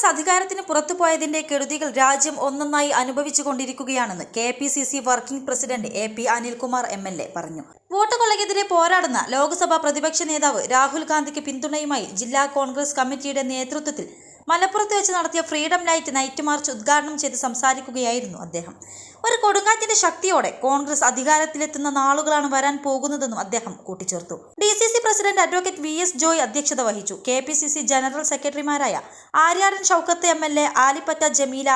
കോൺഗ്രസ് അധികാരത്തിന് പുറത്തു പോയതിന്റെ കെടുതികൾ രാജ്യം ഒന്നൊന്നായി അനുഭവിച്ചുകൊണ്ടിരിക്കുകയാണെന്ന് K P C C working president A P Anilkumar M L A പറഞ്ഞു. വോട്ട് കൊള്ളയ്ക്കെതിരെ പോരാടുന്ന ലോക്സഭാ പ്രതിപക്ഷ നേതാവ് രാഹുൽ ഗാന്ധിക്ക് പിന്തുണയുമായി ജില്ലാ കോൺഗ്രസ് കമ്മിറ്റിയുടെ നേതൃത്വത്തിൽ മലപ്പുറത്ത് വെച്ച് നടത്തിയ ഫ്രീഡം ലൈറ്റ് നൈറ്റ് മാർച്ച് ഉദ്ഘാടനം ചെയ്ത് സംസാരിക്കുകയായിരുന്നു അദ്ദേഹം. ഒരു കൊടുങ്കാറ്റിന്റെ ശക്തിയോടെ കോൺഗ്രസ് അധികാരത്തിലെത്തുന്ന നാളുകളാണ് വരാൻ പോകുന്നതെന്നും അദ്ദേഹം കൂട്ടിച്ചേർത്തു. D C C president advocate V S Joy അധ്യക്ഷത വഹിച്ചു. K P C C general സെക്രട്ടറിമാരായ Aryadan Shoukath M L A Alippatta Jameela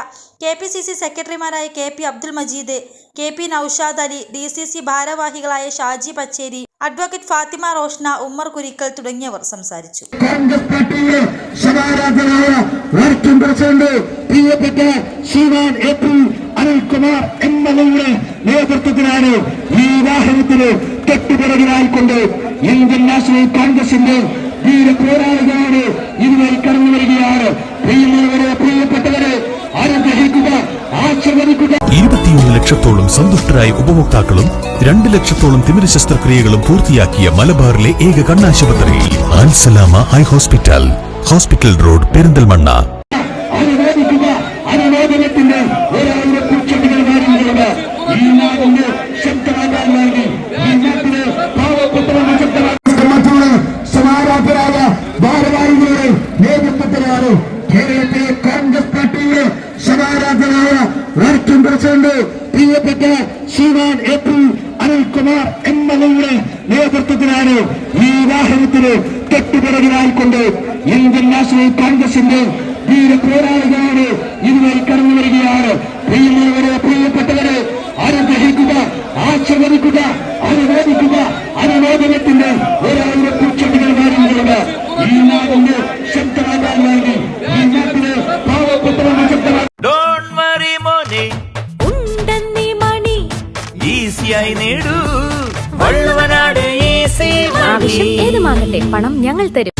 K P C C സെക്രട്ടറിമാരായ K P Abdul Majeed K P Noushad Ali D C C ഭാരവാഹികളായ Shaji Pacheri advocate Fathima Roshna Ummer Kurikkal തുടങ്ങിയവർ സംസാരിച്ചു. Working president പ്രിയപ്പെട്ട Shriman A P Anilkumar M L എയുടെ നേതൃത്വത്തിലാണ് ഈ വാഹനത്തിന് കെട്ടുപിറകിലായിക്കൊണ്ട് Indian national കോൺഗ്രസിന്റെ വീര പോരാളികളാണ് ഇതുവരെ കടന്നു വരികയാണ്. പ്രിയമുള്ളവരെ പ്രിയപ്പെട്ടവരെ അനുഗ്രഹിക്കുക ആശീർവദിക്കുക. ഇരുപത്തിയൊന്ന് ലക്ഷത്തോളം സന്തുഷ്ടരായ ഉപഭോക്താക്കളും രണ്ട് ലക്ഷത്തോളം തിമിര ശസ്ത്രക്രിയകളും പൂർത്തിയാക്കിയ മലബാറിലെ ഏക കണ്ണാശുപത്രി ആൻസലാമ eye hospital. Hospital road Perinthalmanna. നേതൃത്വത്തിലാണ് കേരളത്തിലെ കോൺഗ്രസ് പാർട്ടിയുടെ സമാരാധനായ വർക്കിംഗ് പ്രസിഡന്റ് പ്രിയപ്പെട്ട Shriman A P Anilkumar M L എയുടെ നേതൃത്വത്തിലാണ് ഈ വാഹനത്തിന് കെട്ടുപിറകിലായിക്കൊണ്ട് ഇന്ത്യൻ നാഷണൽ കോൺഗ്രസിന്റെ വീര പോരാളികളാണ് ഇതുവരെ കടന്നു വരികയാണ്. പ്രിയമുള്ളവരെ പ്രിയപ്പെട്ടവരെ അനുഗ്രഹിക്കുക ആശീർവദിക്കുക അനുമോദിക്കുക അനുമോദനത്തിന്റെ ഒരായിരത്തി ചെടികൾ വരുന്നുണ്ട് ഈ നാടിന് ശക്തമാകാൻ വേണ്ടി ഈ നാട്ടിലെ പാവപ്പെട്ടവരുടെ ഈസിയായി നേടൂ. വള്ളുവനാട് ഈസി ആവശ്യം ഏതുമാകട്ടെ പണം ഞങ്ങൾ തരും.